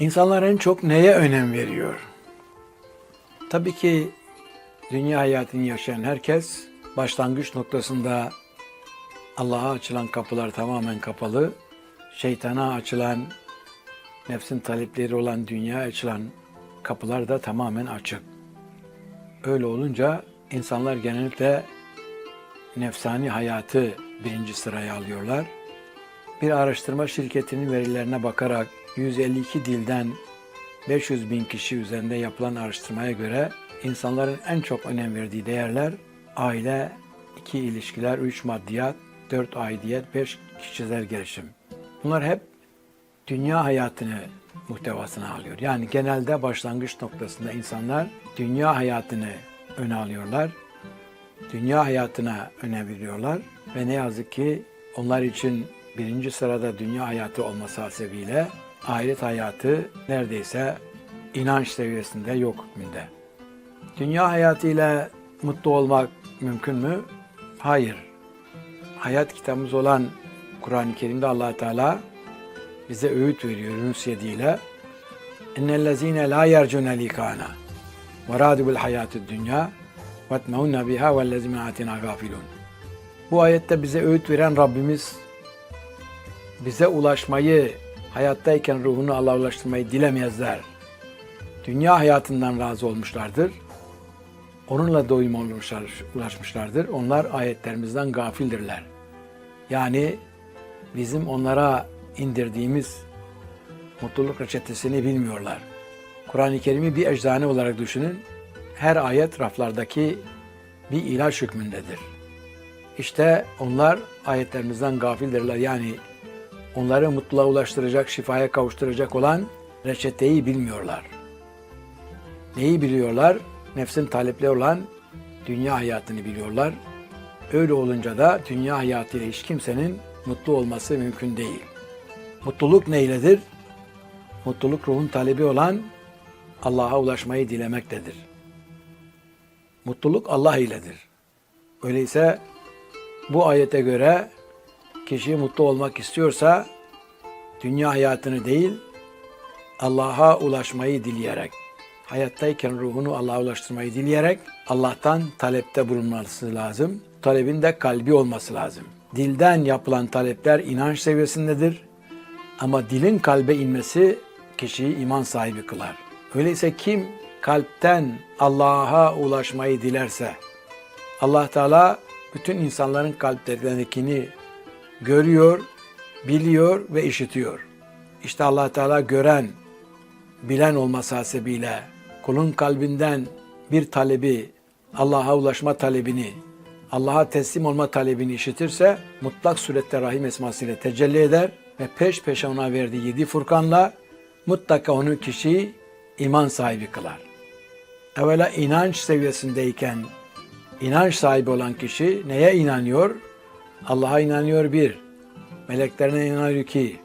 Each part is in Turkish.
İnsanlar en çok neye önem veriyor? Tabii ki dünya hayatını yaşayan herkes başlangıç noktasında Allah'a açılan kapılar tamamen kapalı, şeytana açılan, nefsin talepleri olan dünya açılan kapılar da tamamen açık. Öyle olunca insanlar genellikle nefsani hayatı birinci sıraya alıyorlar. Bir araştırma şirketinin verilerine bakarak 152 dilden 500 bin kişi üzerinde yapılan araştırmaya göre insanların en çok önem verdiği değerler aile, iki ilişkiler, üç maddiyat, dört aidiyet, beş kişisel gelişim. Bunlar hep dünya hayatını muhtevasına alıyor. Yani genelde başlangıç noktasında insanlar dünya hayatını öne alıyorlar. Dünya hayatına önem veriyorlar ve ne yazık ki onlar için birinci sırada dünya hayatı olması hasebiyle ahiret hayatı neredeyse inanç seviyesinde yok hükmünde. Dünya hayatıyla mutlu olmak mümkün mü? Hayır. Hayat kitabımız olan Kur'an-ı Kerim'de allah Teala bize öğüt veriyor Yunus 7 ile. Yercûne likâna ve râdû bil hayâtid dünya ve etmeûnne bihâ vellezîme âtinâ gâfilûn. Bu ayette bize öğüt veren Rabbimiz bize ulaşmayı, hayattayken ruhunu Allah'a ulaştırmayı dilemezler. Dünya hayatından razı olmuşlardır. Onunla doyum olmuşlar, ulaşmışlardır. Onlar ayetlerimizden gafildirler. Yani bizim onlara indirdiğimiz mutluluk reçetesini bilmiyorlar. Kur'an-ı Kerim'i bir eczane olarak düşünün. Her ayet raflardaki bir ilaç hükmündedir. İşte onlar ayetlerimizden gafildirler. Yani onları mutluluğa ulaştıracak, şifaya kavuşturacak olan reçeteyi bilmiyorlar. Neyi biliyorlar? Nefsin talepleri olan dünya hayatını biliyorlar. Öyle olunca da dünya hayatıyla hiç kimsenin mutlu olması mümkün değil. Mutluluk neyledir? Mutluluk ruhun talebi olan Allah'a ulaşmayı dilemektedir. Mutluluk Allah iledir. Öyleyse bu ayete göre kişi mutlu olmak istiyorsa dünya hayatını değil Allah'a ulaşmayı dileyerek, hayattayken ruhunu Allah'a ulaştırmayı dileyerek Allah'tan talepte bulunması lazım. Talebin de kalbi olması lazım. Dilden yapılan talepler inanç seviyesindedir. Ama dilin kalbe inmesi kişiyi iman sahibi kılar. Öyleyse kim kalpten Allah'a ulaşmayı dilerse Allah Teala bütün insanların kalplerindekini görüyor, biliyor ve işitiyor. İşte Allah Teala gören, bilen olması hasebiyle kulun kalbinden bir talebi, Allah'a ulaşma talebini, Allah'a teslim olma talebini işitirse mutlak surette Rahim esmasıyla tecelli eder ve peş peşe ona verdiği yedi furkanla mutlaka onu kişiyi iman sahibi kılar. Evvela inanç seviyesindeyken inanç sahibi olan kişi neye inanıyor? Allah'a inanıyor bir, meleklerine inanıyor iki,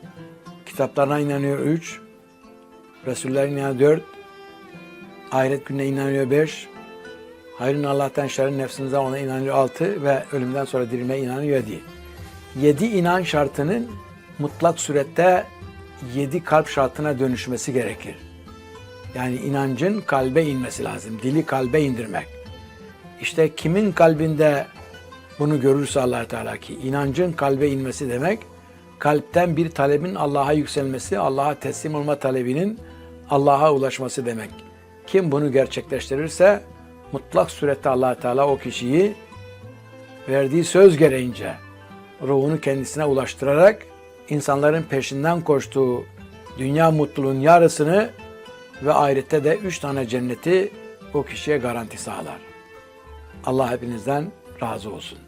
kitaplarına inanıyor üç, Resullerine inanıyor dört, ahiret gününe inanıyor beş, hayrın Allah'tan şerrin nefsimize ona inanıyor altı ve ölümden sonra dirilmeye inanıyor yedi. Yedi inan şartının mutlak surette yedi kalp şartına dönüşmesi gerekir. Yani inancın kalbe inmesi lazım. Dili kalbe indirmek. İşte kimin kalbinde bunu görürse allah Teala ki inancın kalbe inmesi demek, kalpten bir talebin Allah'a yükselmesi, Allah'a teslim olma talebinin Allah'a ulaşması demek. Kim bunu gerçekleştirirse mutlak surette allah Teala o kişiyi verdiği söz gereğince ruhunu kendisine ulaştırarak insanların peşinden koştuğu dünya mutluluğun yarısını ve ahirette de üç tane cenneti o kişiye garanti sağlar. Allah hepinizden razı olsun.